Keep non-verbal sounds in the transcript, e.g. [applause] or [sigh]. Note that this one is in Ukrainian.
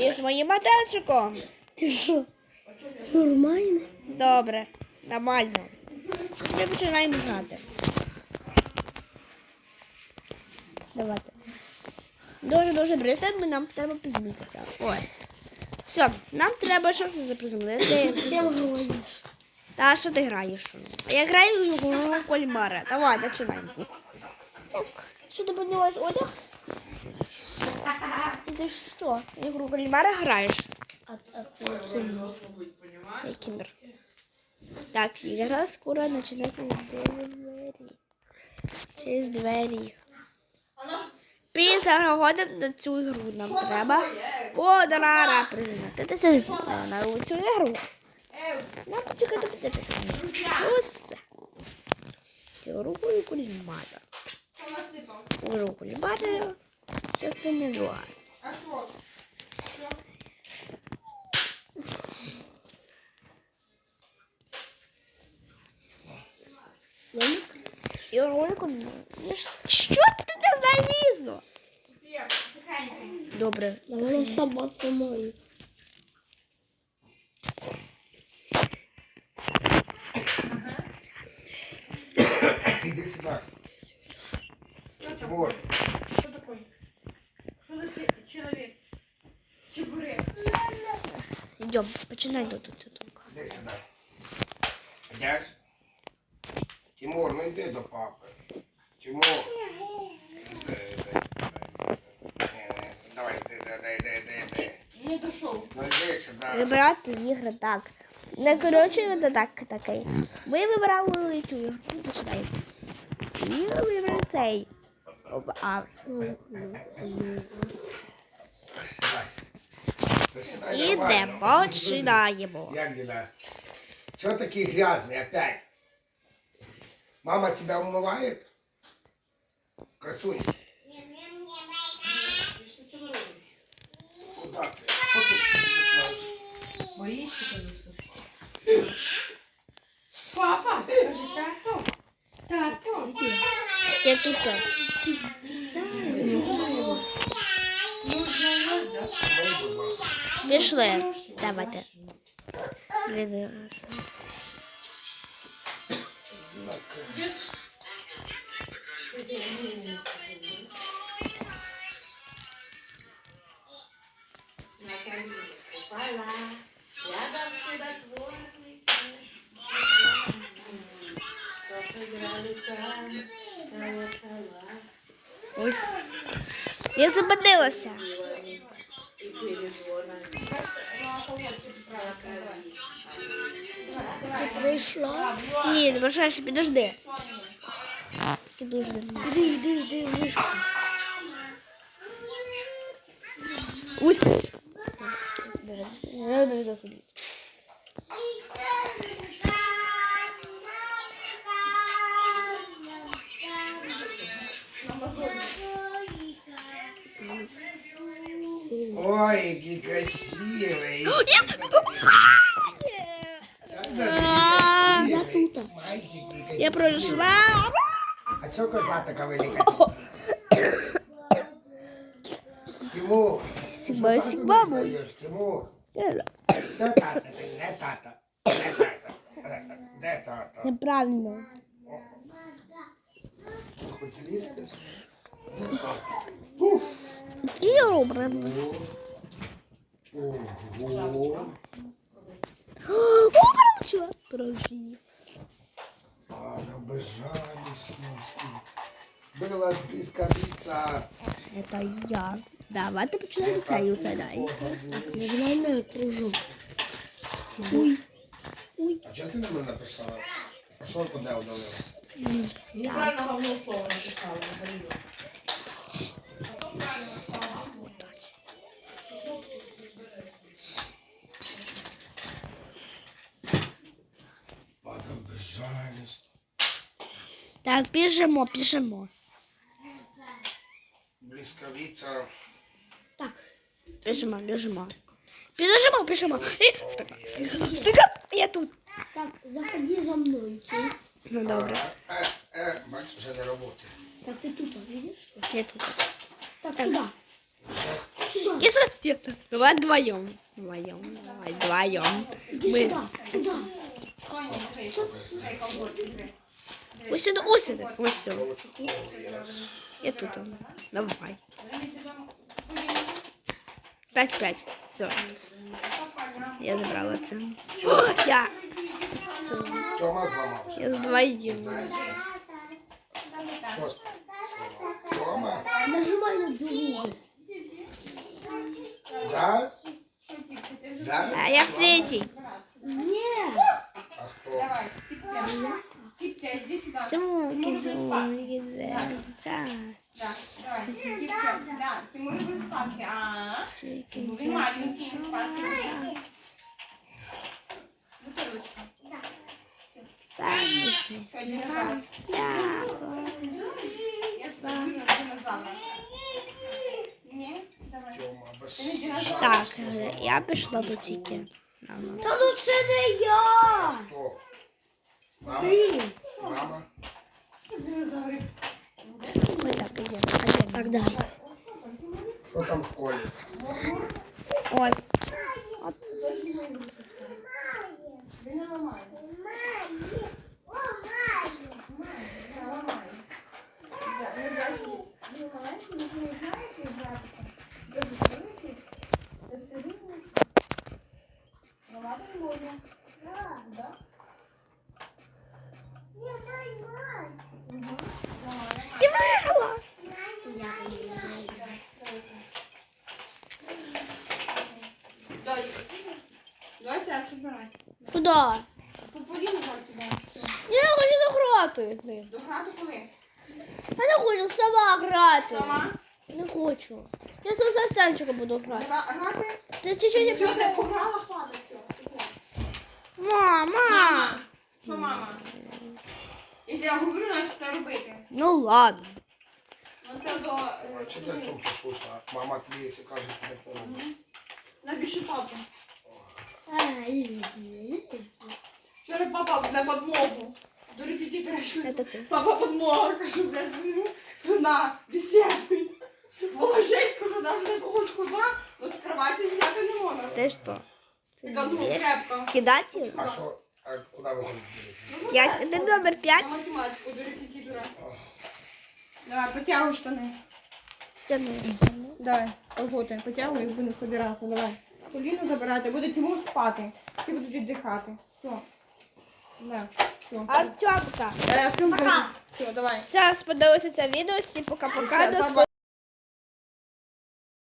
І з моїм майданчиком. Ти що? Нормально? Добре, нормально. Ми починаємо грати. Давайте. Дуже дуже близько, нам треба приземлитися. Ось. Все, нам треба щось заприземлити. Та що ти граєш? Я граю в гру кальмара. Давай, починаємо. Що ти піднялась одяг? Ти що? В гру кальмара граєш? А, а ти ким? Я кибер. Так, игра скоро начинается с двері. Через двері. Перед заходом на цю ігру нам треба подарара презентатися на цю ігру. Нам почекати буде Ось. Ігру кулімата. Ігру кулімата. Частина 2. Ігру Що ти не залізло? Добре. але сама самою. Йдем, починай до тут. Іди сюди. Йдеш? Тимур, ну йди до папи. Тимур. Іди, іди, іди. Ні, ні, Давай, йди, іди, іди, іди, іди. Не дошел. Ну йди сюди. Вибирати ігри так. Не коротше, це так, такий. Ми вибрали цю ігру. Ну, Починаємо. І вибрали цей. Оп, А. Та сідай і нормально. де починаємо. Як дела? Чего такие грязные опять? Мама тебя умывает? Красунь. Куда ты? Что ты начинаешь? Боится, конечно. Папа, скажи тато. Тато. Я тут. Пішли. Давайте. Я зупинилася. Ти прийшла? Ні, не бажаєш, підожди. Підожди. Іди, іди, іди, вийшла. Ось. Я не за собі. Ой, який красивий. [gasps] Я тут. Мальчик, який Я красивий. пройшла. А чого коза така велика? Тимур. Сігма, що так сігма, ти не мой. знаєш, Тимур. Де тата? ти? Де тата? Де тата? Де тата? Неправильно. Хоч злізти? Робимо? Ого. О, прочила. Прочила. Она безжалістності. Била з блискавиця. Это я. Давайте починаємо цей угадай. Я знаю кружок. А чого ти на мене написала? А що куди удалила? Неправильно говно слово написала. говорила. Падав безжалість. Так, біжимо, біжимо. Блискавиця. Так, Біжимо, біжимо. Біжимо, біжимо. І... Стакан, стакан, стакан. Я тут. так, заходи за мною. Ти. Ну добре. Е, е, бач, вже не роботи. Так, ти тут, видиш? Я тут. Так, сюди. Я, с- Я так. Давай вдвоем. Вдвоем. Давай вдвоем. Иди Мы- сюда, сюда. Коні, дивись. Цей колготик, диви. Ось сюди, ось сюди. Ось сюди. Колочок. Я тут. он. Давай. Дивіться, там П'ять, п'ять. Все. папа, Я забрала це. О, я. Тьома зламав. Я вдвоем. Господи. Другую. Да? Тільки, Да? А я в третій. Нет. А хто? Давай, кіптя. Кіптя, іди сюди. Цумки, цумки, це. Да, давай, кіптя. Да, Тимур любить спадки. А, Тимур маленький спадки. Бутилочка. Ти не динозавр? Так, я пішла до тільки. Та ну це не я. Хто? Мама? Ти. Мама? Що динозаври? Ось так, іде. А Так, дай. Що там в школі? Ось. От. Він не ламає. Не ламає. Да, ну, даже не ламає, ви ж не знаєте, як гратися. Ж знаєте? Розкажи мені. Ламати не можна. Да? Сімейла! Дось. Дось, я собирайся. Куди? Попорів його туди. Все. Я не хочу дограти з ним. До грати коли? Я не хочу сама грати. Сама? Не хочу. Я за Сатанчика буду грати. Гра- Грати? Ти чуть-чуть Все, не не пограла, хватить, все. Мама! Мама! Що мама? Я говорю, значить це робити. Ну ладно. Ну то до... Там? Мама тобі, якщо каже, ти не помогу. Напиши папу. Ай, Вчора папа на подмогу. До репетитора йшли. Это. Папа подмога, кажу, бля, звоню. На, бесідуй. Положить, кажу, навіть на полочку два, но з кроваті зняти не можна. Ти що? Ти Така, ну, крепко. Кидати? А що? А куди ви ходите? Я, ти номер На математику до репетитора. Давай, потягуй штани. Давай, колготи, потягуй і будемо ходирати, давай. Поліну забирати, буде Тимур спати. Всі будуть віддихати. Все. Да, все. Артемка. Е, Артем, Все, давай. Все, сподобалося це відео. Всім пока-пока. До.